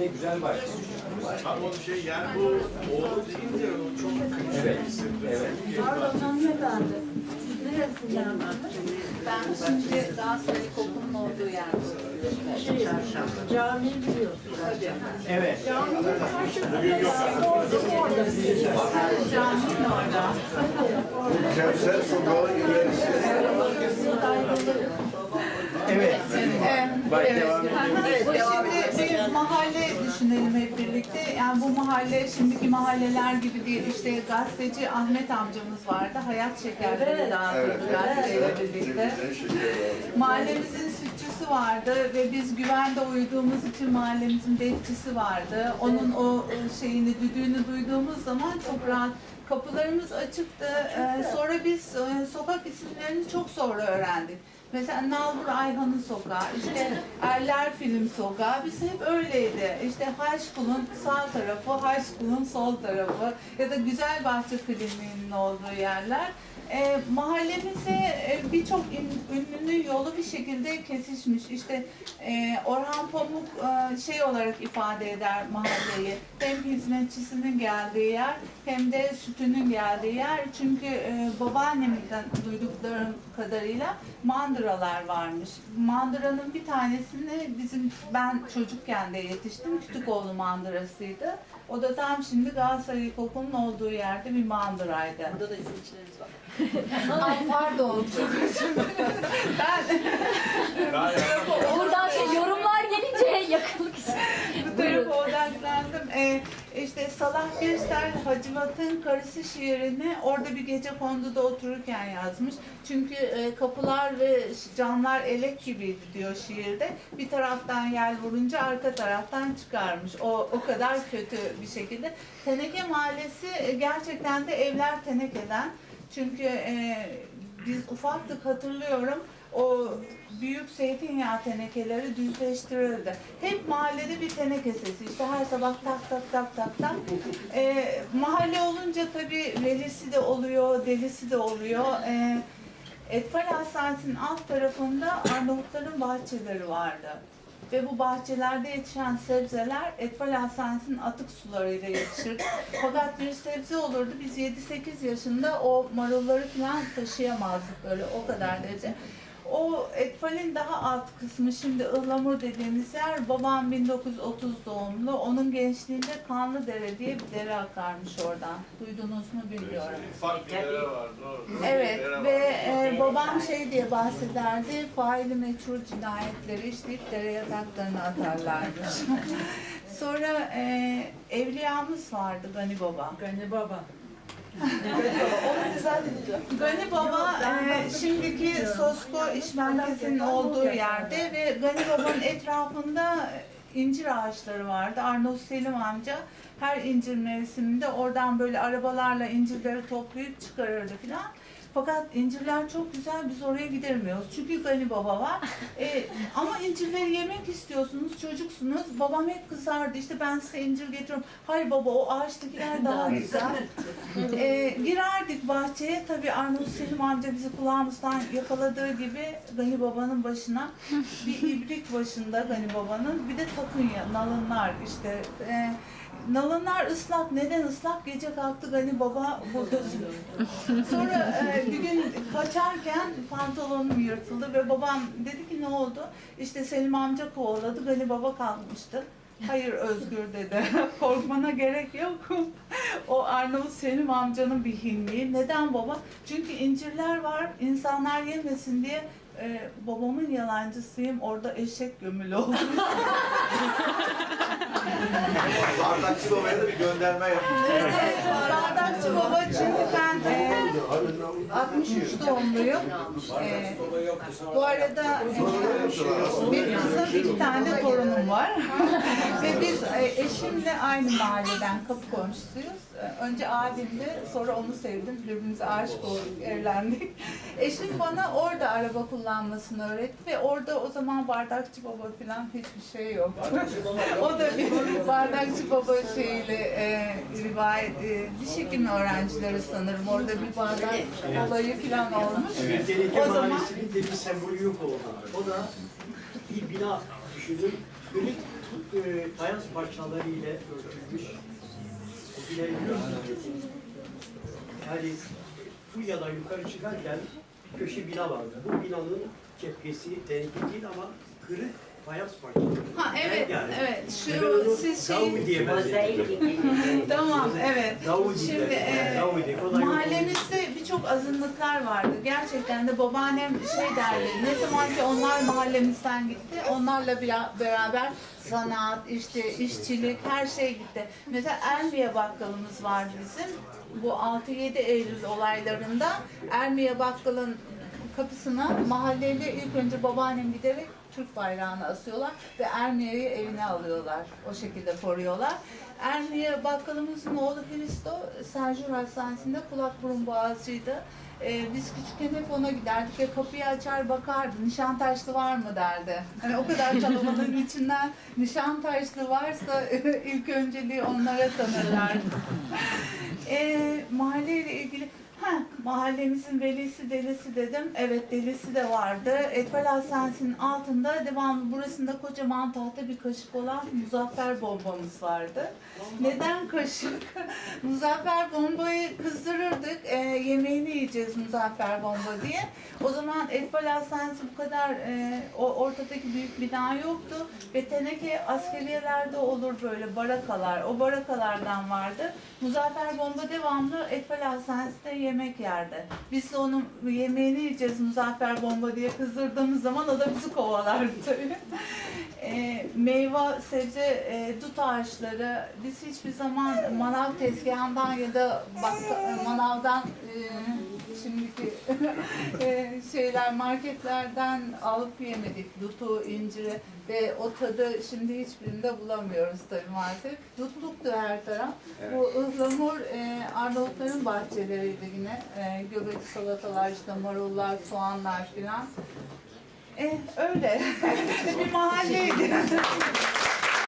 yine güzel başlamış. Tam o şey yani bu oğlu deyince o çok klişe Evet, evet. Pardon hanımefendi. Neresinden? Ben şimdi Galatasaray Koku'nun olduğu yerde. Camiyi biliyorsun. Evet. Caminin orada. Kevser sokağı ilerisi. Evet. Bak, Evet. devam edelim. Evet, şimdi bir mahalle düşünelim hep birlikte. Yani bu mahalle şimdiki mahalleler gibi değil. İşte gazeteci Ahmet amcamız vardı. Hayat şekerleri dağıtıyordu gazeteyle birlikte. Mahallemizin sütçüsü vardı ve biz güvende uyuduğumuz için mahallemizin bekçisi vardı. Onun o e, şeyini, düdüğünü duyduğumuz zaman çok rahat kapılarımız açıktı. Ee, sonra biz e, sokak isimlerini çok sonra öğrendik. Mesela Nalbur Ayhan'ın sokağı, işte Erler Film sokağı, biz hep öyleydi. İşte High School'un sağ tarafı, High School'un sol tarafı ya da Güzelbahçe Kliniği'nin olduğu yerler. E, mahallemize e, birçok ün- ünlünün yolu bir şekilde kesişmiş. İşte e, Orhan Pamuk e, şey olarak ifade eder mahalleyi. Hem hizmetçisinin geldiği yer hem de sütünün geldiği yer. Çünkü e, babaannemden duyduklarım kadarıyla mandıralar varmış. Mandıranın bir tanesini bizim ben çocukken de yetiştim. Kütükoğlu mandırasıydı. O da tam şimdi Galatasaray Koku'nun olduğu yerde bir mandıraydı. Burada da izleyicilerimiz var. Ay pardon. ben Buradan şey yorumlar gelince yakınlık bu tarafa odaklandım. Ee, işte Salah Birsel Hacivat'ın Karısı şiirini orada bir gece konduda otururken yazmış. Çünkü e, kapılar ve camlar elek gibiydi diyor şiirde. Bir taraftan yel vurunca arka taraftan çıkarmış. O, o kadar kötü bir şekilde. Teneke Mahallesi e, gerçekten de evler tenekeden. Çünkü e, biz ufaktık hatırlıyorum. O büyük zeytinyağı tenekeleri düzleştirildi. Hep mahallede bir teneke sesi. İşte her sabah tak tak tak tak tak. Ee, mahalle olunca tabii velisi de oluyor, delisi de oluyor. Ee, Etfal Hastanesi'nin alt tarafında Arnavutların bahçeleri vardı. Ve bu bahçelerde yetişen sebzeler Etfal Hastanesi'nin atık sularıyla yetişir. Fakat bir sebze olurdu. Biz 7-8 yaşında o marulları falan taşıyamazdık böyle o kadar derece. O Etfal'in daha alt kısmı şimdi Ihlamur dediğimiz yer babam 1930 doğumlu. Onun gençliğinde Kanlıdere diye bir dere akarmış oradan. Duydunuz mu bilmiyorum. Ufak bir dere var doğru. Evet ve e, babam şey diye bahsederdi, faili meçhul cinayetleri işleyip dere yataklarına atarlarmış. Sonra e, evliyamız vardı Gani Baba. Gani Baba. Onu size anlatacağım. Gani Baba e, şimdiki Sosko İş Merkezi'nin olduğu yerde ve Gani Baba'nın etrafında incir ağaçları vardı. Arnavut Selim amca her incir mevsiminde oradan böyle arabalarla incirleri toplayıp çıkarırdı filan. Fakat incirler çok güzel, biz oraya gidemiyoruz. Çünkü Gani Baba var. E, ama incirleri yemek istiyorsunuz, çocuksunuz. Babam hep kızardı. İşte ben size incir getiriyorum. Hayır baba, o ağaçtakiler daha güzel. E, girerdik bahçeye. Tabii Arnavut Selim amca bizi kulağımızdan yakaladığı gibi Gani Baba'nın başına bir ibrik başında Gani Baba'nın bir de takunya, nalınlar işte. E, nalınlar ıslak. Neden ıslak? Gece kalktı Gani Baba sürüyor. Sonra e, bir gün kaçarken pantolonum yırtıldı ve babam dedi ki ne oldu? İşte Selim amca kovaladı, Gani Baba kalmıştı. Hayır Özgür dedi. Korkmana gerek yok. o Arnavut Selim amcanın bir hinliği. Neden baba? Çünkü incirler var. insanlar yemesin diye e, babamın yalancısıyım. Orada eşek gömülü oldu. Bardakçı babaya da bir gönderme yapmış. Bardakçı baba çünkü ben e, 63 doğumluyum. E, bu arada e, bir kızım iki tane torunum var. Ve biz e, eşimle aynı mahalleden kapı komşusuyuz. E, Önce abimdi, sonra onu sevdim. Birbirimize aşık olduk, evlendik. Eşim bana orada araba kullanmasını öğretti ve orada o zaman bardakçı baba falan hiçbir şey yok. o da bir bardakçı baba şeyiyle e, rivayet, e, diş hekimi öğrencileri sanırım. Orada bir bardak olayı falan olmuş. Evet. Teneke O zaman- Mahallesi'nin de bir sembolü yok orada. O da bir bina düşünün. Böyle Bu e, fayans parçaları ile örtülmüş. O bile yani Fulya'dan yukarı çıkarken bir köşe bina vardı. Bu binanın cephesi tehlikeli değil ama kırık fayans parçaları. Ha evet, Yani. evet. Ben Şu onu siz şey... Benzettim. Tamam, evet. Şimdi de, e, kolay mahallemizde birçok azınlıklar vardı. Gerçekten de babaannem şey derdi, ne zaman ki onlar mahallemizden gitti, onlarla bera- beraber sanat, işte işçilik, her şey gitti. Mesela Ermiye bakkalımız var bizim. Bu 6-7 Eylül olaylarında Ermiye bakkalın kapısına mahalleli ilk önce babaannem giderek Türk bayrağını asıyorlar ve Ermiye'yi evine alıyorlar. O şekilde koruyorlar. Ermiye bakkalımızın oğlu Hristo Serjur Hastanesi'nde kulak burun boğazcıydı. Ee, biz küçükken hep ona giderdik ve kapıyı açar bakardı. Nişantaşlı var mı derdi. Hani o kadar kalabalığın içinden Nişantaşlı varsa ilk önceliği onlara tanırlardı. Ee, mahalleyle ilgili Ha, mahallemizin velisi delisi dedim. Evet delisi de vardı. Etfal Hastanesi'nin altında devamlı burasında kocaman tahta bir kaşık olan muzaffer bombamız vardı. Neden kaşık? muzaffer bombayı kızdırırdık. Yiyeceğiz muzaffer bomba diye. O zaman Etfal Hastanesi bu kadar e, o ortadaki büyük bina yoktu. Ve teneke askeriyelerde olur böyle barakalar. O barakalardan vardı. Muzaffer bomba devamlı Etfal Hastanesi'nde yemek yerdi. Biz de onun yemeğini yiyeceğiz Muzaffer bomba diye kızdırdığımız zaman o da bizi kovalardı tabii. e, meyve, sebze, e, dut ağaçları biz hiçbir zaman manav tezgahından ya da bakka- manavdan e, şimdiki e, şeyler marketlerden alıp yemedik dutu, inciri ve o tadı şimdi hiçbirinde bulamıyoruz tabii maalesef. Dutluktu her taraf. Bu ıhlamur e, Arnavutların bahçeleriydi yine. E, göbek salatalar, işte marullar, soğanlar filan. E, öyle. bir mahalleydi.